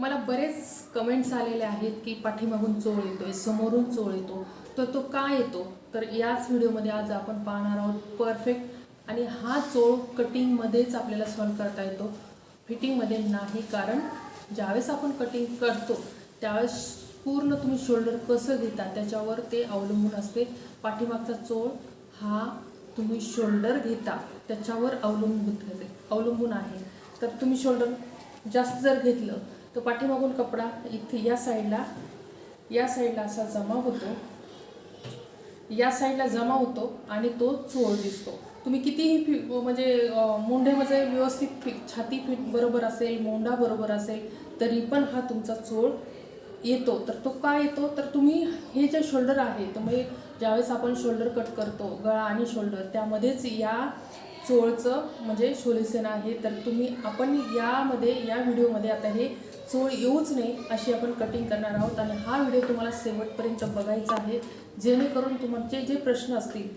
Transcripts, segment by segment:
मला बरेच कमेंट्स आलेले आहेत की पाठीमागून चोळ येतो आहे समोरून चोळ येतो. तर तो का येतो? तर याच व्हिडिओमध्ये आज आपण पाहणार आहोत परफेक्ट आणि हा चोळ कटिंगमध्येच आपल्याला सॉल्व करता येतो. फिटिंगमध्ये नाही कारण ज्यावेळेस आपण कटिंग करतो त्यावेळेस पूर्ण तुम्ही शोल्डर कसं घेता त्याच्यावर ते अवलंबून असते. पाठीमागचा चोळ हा तुम्ही शोल्डर घेता त्याच्यावर अवलंबून अवलंबून आहे. तर तुम्ही शोल्डर जास्त जर घेतलं तो पाठीमागून कपडा इथे या साईडला या साईडला असा जमा होतो. या साईडला जमा होतो आणि तो चोळ दिसतो. तुम्ही कितीही फि म्हणजे अं, म्हणजे व्यवस्थित फि छाती फिट बरोबर असेल मोंढा बरोबर असेल तरी पण हा तुमचा चोळ येतो. तर तो का येतो? तर तुम्ही हे जे शोल्डर आहे तुम्ही ज्यावेळेस आपण शोल्डर कट करतो गळा आणि शोल्डर त्यामध्येच या चोळचं म्हणजे शोलेसेन आहे. तर तुम्ही आपण यामध्ये या व्हिडिओमध्ये आता हे चोळ येऊच नये अशी आपण कटिंग करणार आहोत. आणि हा व्हिडिओ तुम्हाला शेवटपर्यंत बघायचा आहे. जेणेकरून तुमचे जे प्रश्न असतील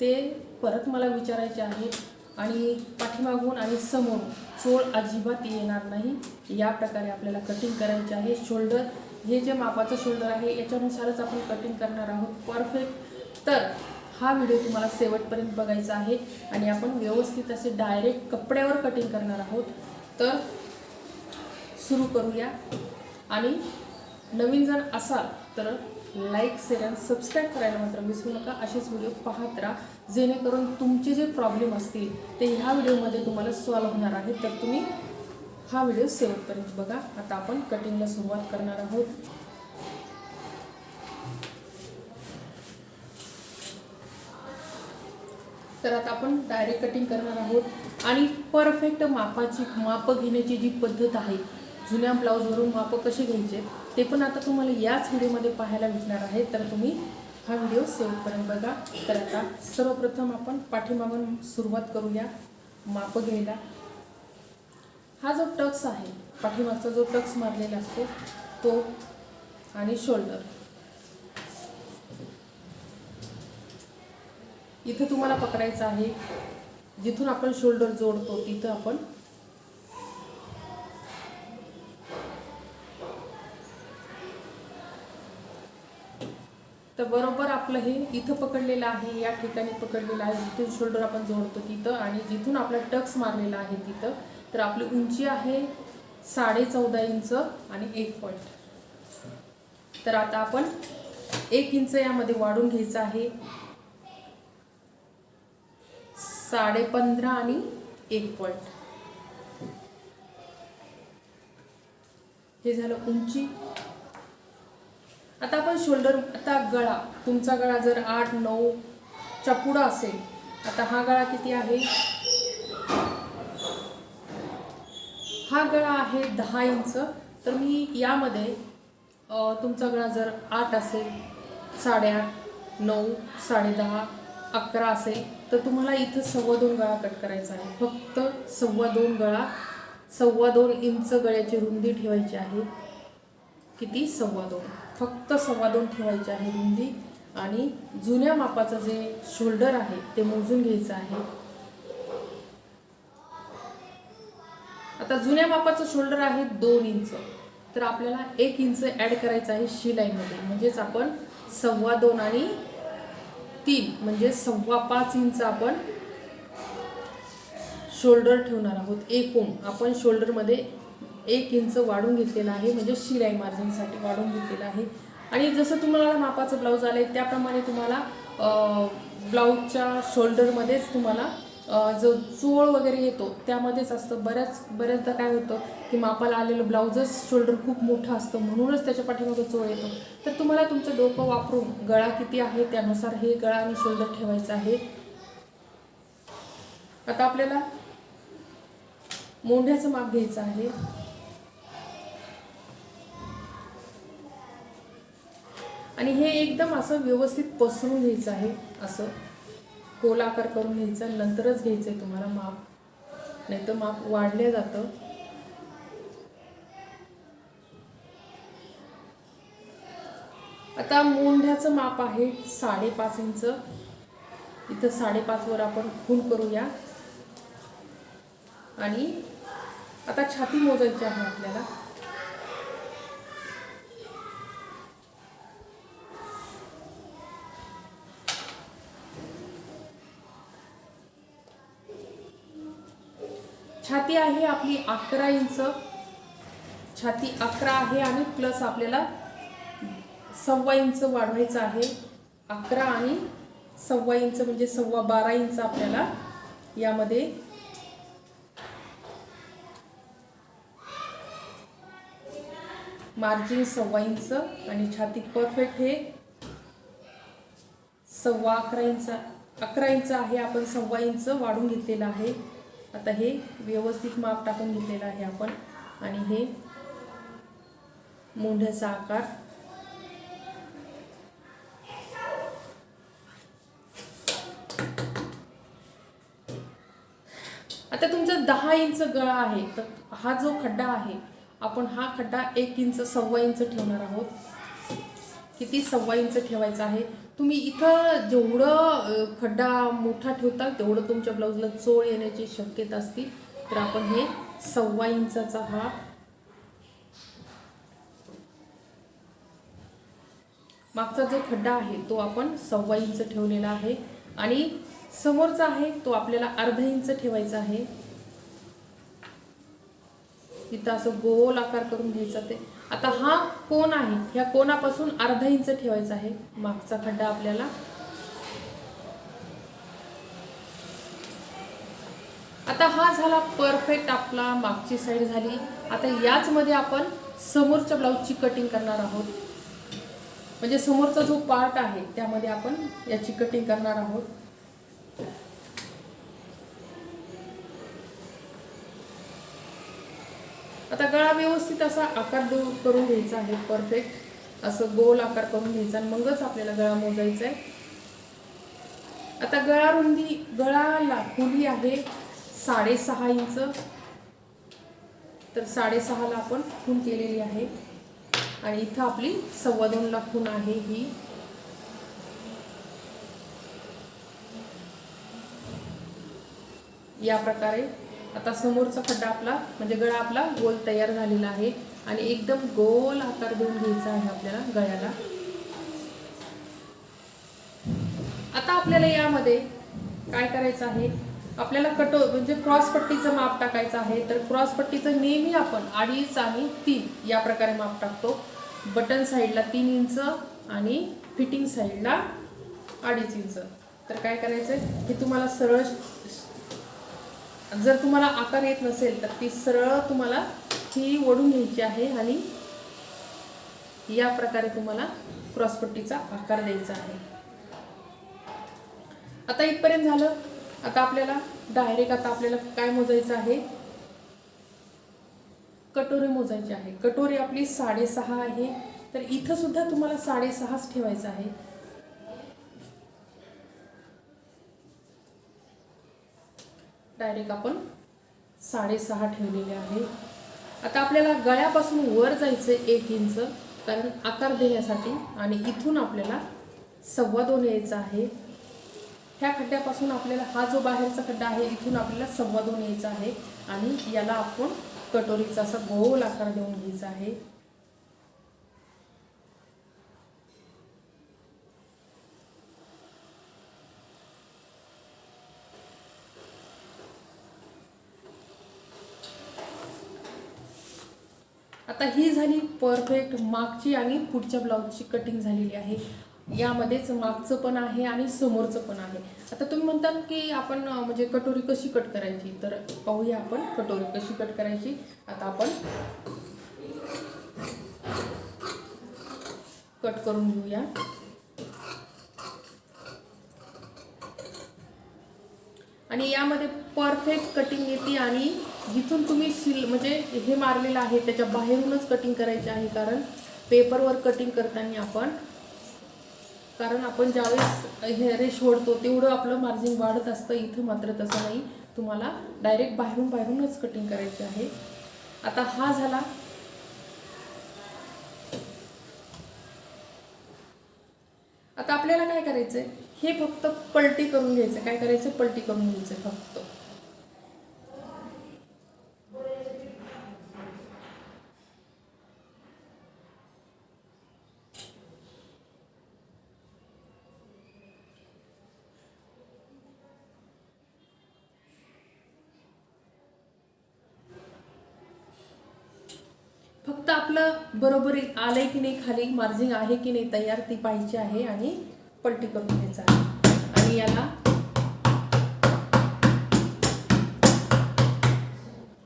ते परत मला विचारायचे आहेत आणि पाठीमागून आणि समोर चोळ अजिबात येणार नाही. या प्रकारे आपल्याला कटिंग करायचे आहे. शोल्डर हे जे मापाचं शोल्डर आहे याच्यानुसारच आपण कटिंग करणार आहोत. परफेक्ट तर हा व्हिडिओ तुम्हाला शेवटपर्यंत बघायचा आहे. आणि आपण व्यवस्थित असे डायरेक्ट कपड्यावर कटिंग करणार आहोत. तर सुरू करूया. आणि नवीन जण असाल तर लाईक शेअर आणि सबस्क्राईब करायला मात्र विसरू नका. असेच व्हिडिओ पाहत राहा. जेणेकरून तुमचे जे प्रॉब्लेम असतील ते ह्या व्हिडिओमध्ये तुम्हाला सॉल्व होणार आहे तर तुम्ही हा व्हिडिओ शेवटपर्यंत बघा आता आपण कटिंगला सुरुवात करणार आहोत. तर आता आपण डायरेक्ट कटिंग करणार आहोत. आणि परफेक्ट मापाची मापं घेण्याची जी पद्धत आहे जुन्या ब्लाऊजवरून मापं कसे घ्यायचे ते पण आता तुम्हाला याच व्हिडिओमध्ये पाहायला भेटणार आहे. तर तुम्ही हा व्हिडिओ शेवटपर्यंत बघा. तर आता सर्वप्रथम आपण पाठीमागून सुरुवात करूया मापं घ्यायला. हा जो टक्स आहे पाठीमागचा जो टक्स मारलेला असतो तो आणि शोल्डर. इथं तुम्हाला पकडायचं आहे. जिथून आपण शोल्डर जोडतो तिथं आपण तर बरोबर आपलं हे इथं पकडलेलं आहे या ठिकाणी पकडलेलं आहे जिथून शोल्डर आपण जोडतो तिथं आणि जिथून आपला टक्स मारलेला आहे तिथं तर आपली उंची आहे साडे चौदा इंच आणि एक पॉईंट तर आता आपण एक इंच यामध्ये वाढून घ्यायचं आहे. साडे पंधरा आणि एक पॉईंट हे झालं उंची. आता आपण शोल्डर आता गळा. तुमचा गळा जर आठ नऊ च्या पुढं असेल आता हा गळा किती आहे? हा गळा आहे दहा इंच. तर मी यामध्ये तुमचा गळा जर आठ असेल साडेआठ नऊ साडेदहा अकरा असेल तर तुम्हाला इथं सव्वा दोन गळा कट करायचा आहे. फक्त सव्वा दोन गळा सव्वा दोन इंच गळ्याची रुंदी ठेवायची आहे. किती सव्वा दोन फक्त सव्वा दोन ठेवायची आहे रुंदी आणि जुन्या मापाचं जे शोल्डर आहे ते मोजून घ्यायचं आहे. आता जुन्या मापाचं शोल्डर आहे दोन इंच. तर आपल्याला एक इंच ॲड करायचं आहे शिलाईमध्ये. म्हणजेच आपण सव्वा दोन आणि तीन म्हणजे सव्वा पाच इंच आपण शोल्डर ठेवणार आहोत. एकूण आपण शोल्डरमध्ये एक इंच वाढून घेतलेला आहे म्हणजे शिलाई मार्जिनसाठी वाढून घेतलेला आहे. आणि जसं तुम्हाला मापाचं ब्लाऊज आलं आहे त्याप्रमाणे तुम्हाला ब्लाऊजच्या शोल्डरमध्येच तुम्हाला जो चोळ वगैरे येतो त्यामध्येच असतं. बऱ्याच बऱ्याचदा काय होतं की मापाला आलेलं ब्लाऊजच शोल्डर खूप मोठं असतं म्हणूनच त्याच्या पाठीमागे चोळ येतो. तर तुम्हाला तुमचं डोकं वापरून गळा किती आहे त्यानुसार हे गळा आणि शोल्डर ठेवायचं आहे. आता आपल्याला मोंढ्याचं माप घ्यायचं आहे. आणि हे एकदम असं व्यवस्थित पसरून घ्यायचं आहे असं. गोल आकार करून घ्यायचं नंतरच घ्यायचं आहे तुम्हाला माप. नाही तर माप वाढलं जातं. आता मोंढ्याचं माप आहे साडेपाच इंच. इथं साडेपाचवर आपण खून करूया. आणि आता छाती मोजायची आहे आपल्याला. छाती आहे आपली अकरा इंच. छाती अकरा आहे आणि प्लस आपल्याला सव्वा इंच वाढवायचं आहे. अकरा आणि सव्वा इंच म्हणजे सव्वा बारा इंच आपल्याला यामध्ये मार्जिन सव्वा इंच आणि छाती परफेक्ट हे सव्वा अकरा इंच अकरा इंच आहे. आपण सव्वा इंच वाढून घेतलेलं आहे. आता हे व्यवस्थित माप टाकून घेतलेलं आहे आपण. आणि हे मोंढ्याचा आकार. आता तुमचा दहा इंच गळा आहे तर हा जो खड्डा आहे आपण हा खड्डा एक इंच सव्वा इंच ठेवणार आहोत. किती सव्वा इंच ठेवायचा आहे? तुम्ही इथं जेवढं खड्डा मोठा ठेवता तेवढं तुमच्या ब्लाऊजला चोळ येण्याची शक्यता असती. तर आपण हे सव्वा इंचाचा हा मागचा जो खड्डा आहे तो आपण सव्वा इंच ठेवलेला आहे. आणि समोरचा आहे तो आपल्याला अर्धा इंच ठेवायचा आहे. इथं असं गोल आकार करून घ्यायचा ते. आता हा कोण आहे? ह्या कोणापासून अर्धा इंच ठेवायचा आहे? मागचा खड्डा आपल्याला. आता हा झाला परफेक्ट आपला मागची साईड झाली. आता याच मध्ये आपण समोरच्या ब्लाऊजची कटिंग करणार आहोत. म्हणजे समोरचा जो पार्ट आहे त्यामध्ये आपण याची कटिंग करणार आहोत. आता गळा व्यवस्थित असा आकार देऊ करून घ्यायचा आहे परफेक्ट असं गोल आकार करून घ्यायचा आणि मगच आपल्याला गळा मोजायचा आहे. आता गळा रुंदी गळा खुली आहे साडेसहा इंच. तर साडेसहाला आपण खून केलेली आहे. आणि इथं आपली सव्वा दोनला खून आहे ही. या प्रकारे आता समोरचा खड्डा आपला म्हणजे गळा आपला गोल तयार झालेला आहे. आणि एकदम गोल आकार देऊन घ्यायचा आहे आपल्याला गळ्याला. आता आपल्याला यामध्ये काय करायचं आहे? आपल्याला कटो म्हणजे क्रॉसपट्टीचं माप टाकायचं आहे. तर क्रॉस पट्टीचं नेहमी आपण अडीच आणि तीन या प्रकारे माप टाकतो. बटन साईडला तीन इंच आणि फिटिंग साईडला अडीच इंच. तर काय करायचं आहे हे तुम्हाला सरळ जर तुम्हाला आकार येत नसेल तर ती सरळ तुम्हाला ही ओढून घ्यायची आहे आणि या प्रकारे तुम्हाला क्रॉसपट्टीचा आकार द्यायचा आहे. आता इथपर्यंत झालं. आता आपल्याला डायरेक्ट आता आपल्याला काय मोजायचं आहे? कटोरी मोजायची आहे. कटोरी आपली साडेसहा आहे. तर इथं सुद्धा तुम्हाला साडेसहाच ठेवायचं आहे. डायरेक्ट आपण साडेसहा ठेवलेले आहे. आता आपल्याला गळ्यापासून वर जायचं एक इंच कारण आकार देण्यासाठी आणि इथून आपल्याला सव्वा दोन यायचं आहे. ह्या खड्ड्यापासून आपल्याला हा जो बाहेरचा खड्डा आहे इथून आपल्याला सव्वा दोन यायचा आहे आणि याला आपण कटोरीचा असा गोल आकार देऊन घ्यायचा आहे आता ही झाली परफेक्ट मागची आणि पुढच्या ब्लाऊजची कटिंग झालेली आहे. यामध्येच मागचं पण आहे आणि समोरचं पण आहे. आता तुम्ही म्हणतात की आपण म्हणजे कटोरी कशी कट करायची? तर पाहूया आपण कटोरी कशी कट करायची. आता आपण कट करून घेऊया. आणि यामध्ये परफेक्ट कटिंग येते आणि जिथून तुम्ही शिल म्हणजे हे मारलेलं आहे त्याच्या बाहेरूनच कटिंग करायचे आहे कारण पेपरवर कटिंग करताना आपण कारण आपण ज्यावेळेस हे रेश ओढतो तेवढं आपलं मार्जिन वाढत असतं इथं मात्र तसं नाही. तुम्हाला डायरेक्ट बाहेरून बाहेरूनच कटिंग करायची आहे. आता हा झाला. आता आपल्याला काय करायचंय? हे फक्त पलटी करून घ्यायचं. काय करायचं? पलटी करून घ्यायचं फक्त. फक्त आपलं बरोबर आलंय की नाही खाली मार्जिंग आहे की नाही तयार ती पाहिजे आहे आणि पलटी करून घ्यायचा आहे. आणि याला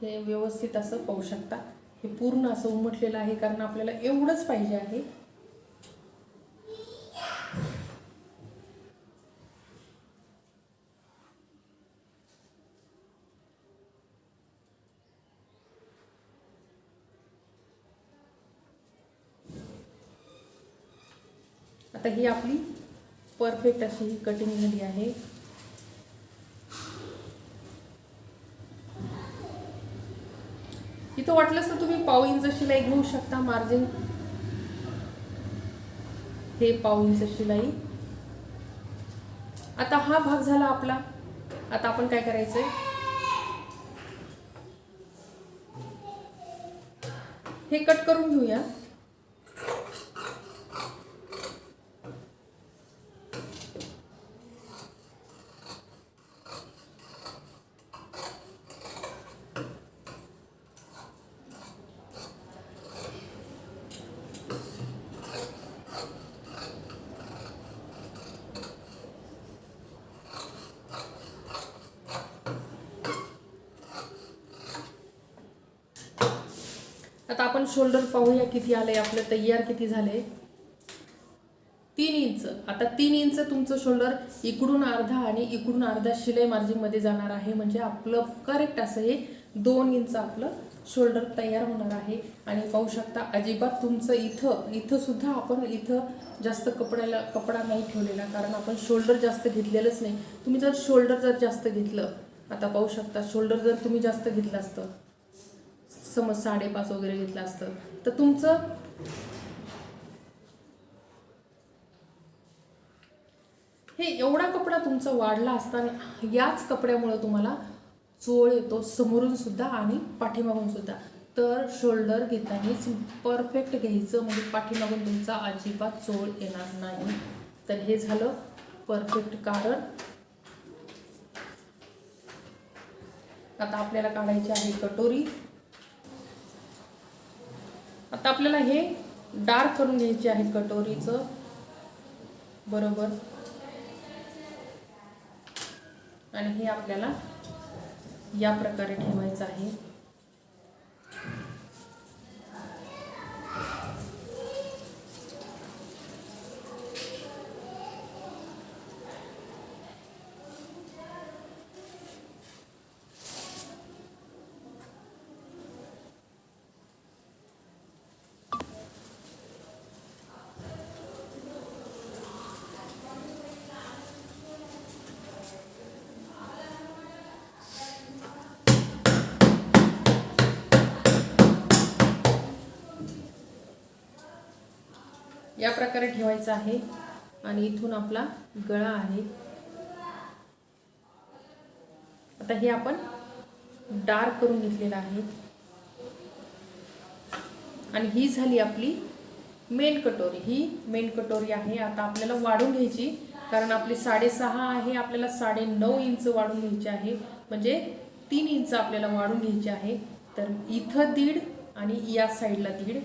हे व्यवस्थित असं पाहू शकता. हे पूर्ण असं उमटलेलं आहे कारण आपल्याला एवढंच पाहिजे आहे. आता ही आपली परफेक्ट अशी ही कटिंग झाली आहे. इथं वाटलंच तर तुम्ही पाव इंच शिलाई घेऊ शकता मार्जिन हे पाव इंच शिलाई आता हा भाग झाला आपला. आता आपण काय करायचंय? हे कट करून घेऊया आता आपण शोल्डर पाहूया किती आलंय आपलं तयार किती झालंय. तीन इंच. आता तीन इंच तुमचं शोल्डर इकडून अर्धा आणि इकडून अर्धा शिलाई मार्जिनमध्ये जाणार आहे. म्हणजे आपलं करेक्ट असं हे दोन इंच आपलं शोल्डर तयार होणार आहे. आणि पाहू शकता अजिबात तुमचं इथं इथं सुद्धा आपण इथं जास्त कपड्याला कपडा नाही ठेवलेला. कारण आपण शोल्डर जास्त घेतलेलंच नाही. तुम्ही जर शोल्डर जर जास्त घेतलं आता पाहू शकता शोल्डर जर तुम्ही जास्त घेतलं असतं समज साडेपाच वगैरे घेतलं असतं तर तुमचं? हे एवढा कपडा तुमचा वाढला असताना याच कपड्यामुळं तुम्हाला चोळ येतो समोरून सुद्धा आणि पाठीमागून सुद्धा. तर शोल्डर घेतानाच परफेक्ट घ्यायचं म्हणजे पाठीमागून तुमचा अजिबात चोळ येणार नाही. तर हे झालं परफेक्ट कारण. आता आपल्याला काढायची आहे कटोरी. आता आपल्याला हे डार्क करून घ्यायचे आहे कटोरीचं. बरोबर. आणि हे आपल्याला या प्रकारे ठेवायचं आहे. प्रकारे ठेवायचं आहे. आणि इथून आपला गळा आहे. आता हे आपण डार्क करून घेतलेलं आहे. आणि ही झाली आपली मेन कटोरी. ही मेन कटोरी आहे. आता आपल्याला वाढून घ्यायची. कारण आपली साडेसहा आहे. आपल्याला साडे नऊ इंच वाढून घ्यायची आहे. म्हणजे तीन इंच आपल्याला वाढून घ्यायची आहे. तर इथं दीड आणि या साईडला दीड.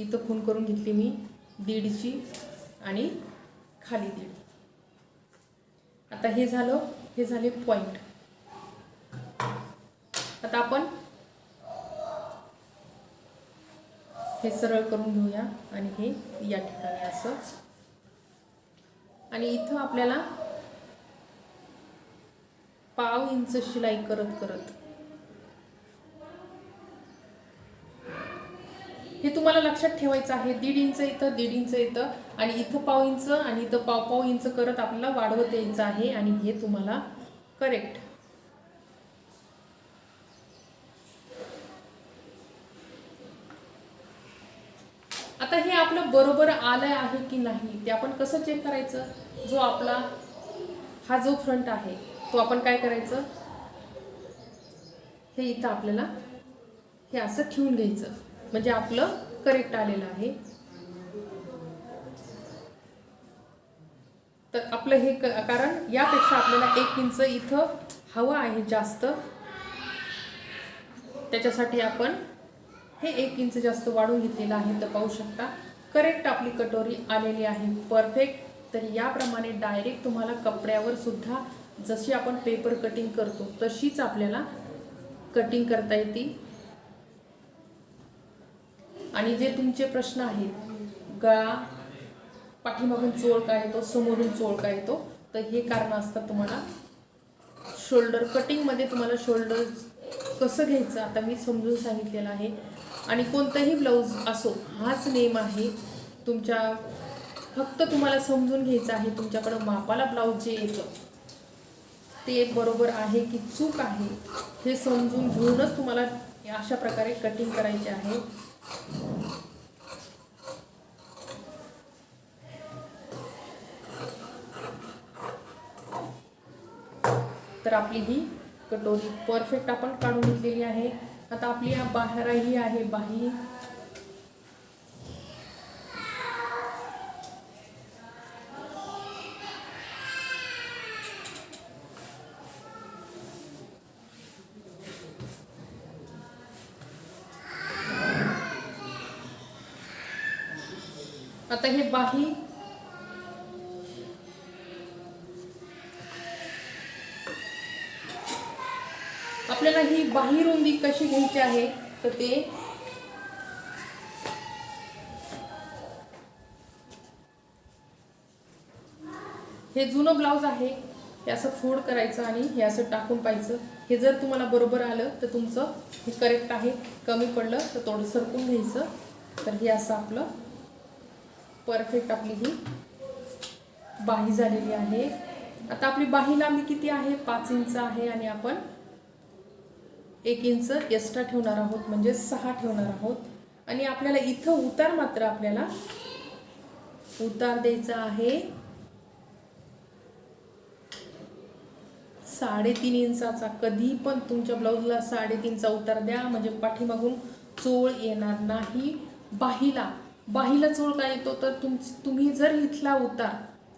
इथं खून करून घेतली मी दीडची आणि खाली दीड. आता हे झालं हे झाले पॉइंट आता आपण हे सरळ करून घेऊया आणि हे या ठिकाणी असं. आणि इथं आपल्याला पाव इंच शिलाई करत करत हे तुम्हाला लक्षात ठेवायचं आहे. दीड इंच इथं दीड इंच इथं आणि इथं पाव इंच आणि इथं पाव पाव इंच करत आपल्याला वाढवत यायचं आहे. आणि हे तुम्हाला करेक्ट आता हे आपलं बरोबर आलं आहे की नाही ते आपण कसं चेक करायचं? जो आपला हा जो फ्रंट आहे तो आपण काय करायचं? हे इथं आपल्याला हे असं ठेवून घ्यायचं. म्हणजे आपलं करेक्ट आलेलं आहे. तर आपलं हे क कारण यापेक्षा आपल्याला एक इंच इथं हवं आहे जास्त. त्याच्यासाठी आपण हे एक इंच जास्त वाढून घेतलेलं आहे तर पाहू शकता. करेक्ट आपली कटोरी आलेली आहे. परफेक्ट तर याप्रमाणे डायरेक्ट तुम्हाला कपड्यावर सुद्धा जशी आपण पेपर कटिंग करतो तशीच आपल्याला कटिंग करता येते. आणि जे तुमचे प्रश्न आहेत गळा पाठीमागून चोळ काय येतो समोरून चोळ काय येतो तर हे कारण असतात तुम्हाला. शोल्डर कटिंगमध्ये तुम्हाला शोल्डर कसं घ्यायचं आता मी समजून सांगितलेलं आहे. आणि कोणताही ब्लाऊज असो हाच नेम आहे तुमच्या फक्त तुम्हाला समजून घ्यायचं आहे तुमच्याकडं मापाला ब्लाऊज जे येतं ते बरोबर आहे की चूक आहे हे समजून घेऊनच तुम्हाला अशा प्रकारे कटिंग करायचे आहे. तर आपली ही कटोरी परफेक्ट आपण काढून घेतलेली आहे. आता आपली बाहेरही आहे बाही. बाही आपल्याला ही बाही रुंदी कशी घ्यायची आहे? तर ते हे जुनं ब्लाऊज आहे. हे असं फोड करायचं आणि हे असं टाकून पाहायचं. हे जर तुम्हाला बरोबर आलं तर तुमचं हे करेक्ट आहे. कमी पडलं तर थोडं सरकून घ्यायचं. तर हे असं आपलं परफेक्ट आपली ही बाही झालेली आहे. आता आपली बाही लांबी किती आहे? पाच इंच आहे आणि आपण एक इंच एक्स्ट्रा ठेवणार आहोत म्हणजे सहा ठेवणार आहोत. आणि आपल्याला इथं उतार मात्र आपल्याला उतार द्यायचा आहे. साडेतीन इंचाचा कधी पण तुमच्या ब्लाऊजला साडेतीनचा उतार द्या म्हणजे पाठीमागून चोळ येणार नाही. बाहीला बाहीला चोळता येतो तर तुम तुम्ही जर इथला उतार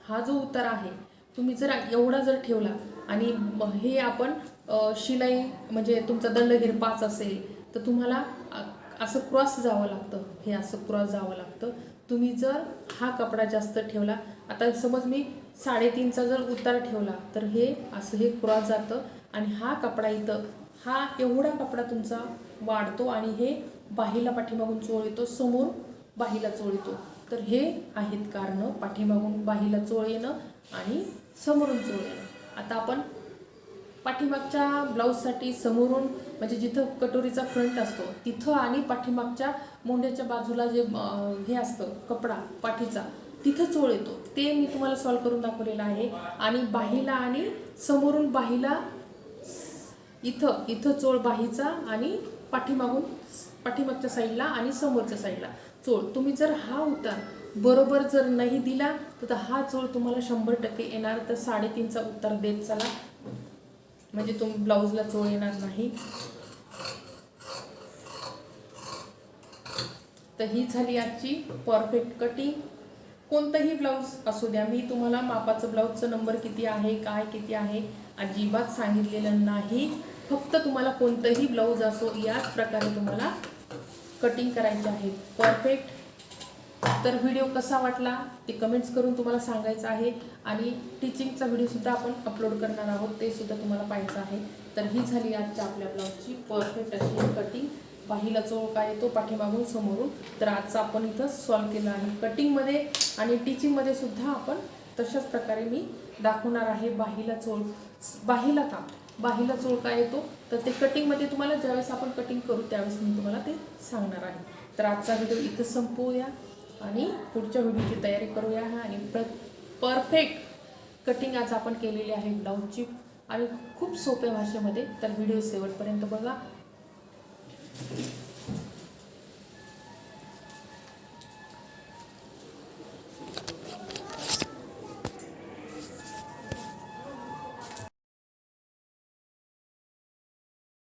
हा जो उतार आहे तुम्ही जर एवढा जर ठेवला आणि हे आपण शिलाई म्हणजे तुमचा दंडगीर पाच असेल तर तुम्हाला असं क्रॉस जावं लागतं हे असं क्रॉस जावं लागतं. तुम्ही जर हा कपडा जास्त ठेवला आता समज मी साडेतीनचा जर उतार ठेवला तर हे असं हे क्रॉस जातं आणि हा कपडा इथं हा एवढा कपडा तुमचा वाढतो आणि हे बाहीला पाठीमागून चोळ येतो समोर बाहीला चोळ येतो. तर हे आहेत कारणं. पाठीमागून बाहीला चोळ येणं आणि समोरून चोळ येणं. आता आपण पाठीमागच्या ब्लाऊजसाठी समोरून म्हणजे जिथं कटोरीचा फ्रंट असतो तिथं आणि पाठीमागच्या मोंड्याच्या बाजूला जे हे असतं कपडा पाठीचा तिथं चोळ येतो. ते मी तुम्हाला सॉल्व करून दाखवलेलं आहे. आणि बाहीला आणि समोरून बाहीला इथं इथं चोळ बाहीचा आणि पाठीमागून पाठीमागच्या साईडला आणि समोरच्या साईडला. चोळ. तुम्ही जर हा उतार बरोबर जर नाही दिला तर हा चोळ तुम्हाला शंभर टक्के येणार. तर साडेतीनचा उतार देत चला. म्हणजे तुम ब्लाऊजला चोळ येणार नाही. तर ही झाली आजची परफेक्ट कटिंग. कोणतंही ब्लाऊज असू द्या मी तुम्हाला मापाचं ब्लाऊजचं नंबर किती आहे काय किती आहे अजिबात सांगितलेलं नाही. फक्त तुम्हाला कोणतंही ब्लाऊज असो याच प्रकारे तुम्हाला कटिंग करायचे आहे. परफेक्ट तर व्हिडिओ कसा वाटला ते कमेंट्स करून तुम्हाला सांगायचं आहे. आणि टीचिंगचा व्हिडिओसुद्धा आपण अपलोड करणार आहोत ते सुद्धा तुम्हाला पाहायचं आहे. तर ही झाली आजच्या आपल्या ब्लाऊजची परफेक्ट अशी कटिंग बाहीला चोळ काय तो पाठीमागून समोरून. तर आजचं आपण इथं सॉल्व केलं आहे. कटिंगमध्ये आणि टीचिंगमध्ये सुद्धा आपण तशाच प्रकारे मी दाखवणार आहे बाहीला चोळ बाहीला का बाहीला चोळका येतो. तर ते कटिंगमध्ये तुम्हाला ज्यावेळेस आपण कटिंग करू त्यावेळेस मी तुम्हाला ते सांगणार आहे. तर आजचा व्हिडिओ इथं संपवूया आणि पुढच्या व्हिडिओची तयारी करूया आणि प्र परफेक्ट कटिंग आज आपण केलेली आहे ब्लाऊजची आणि खूप सोप्या भाषेमध्ये तर व्हिडिओ शेवटपर्यंत बघा.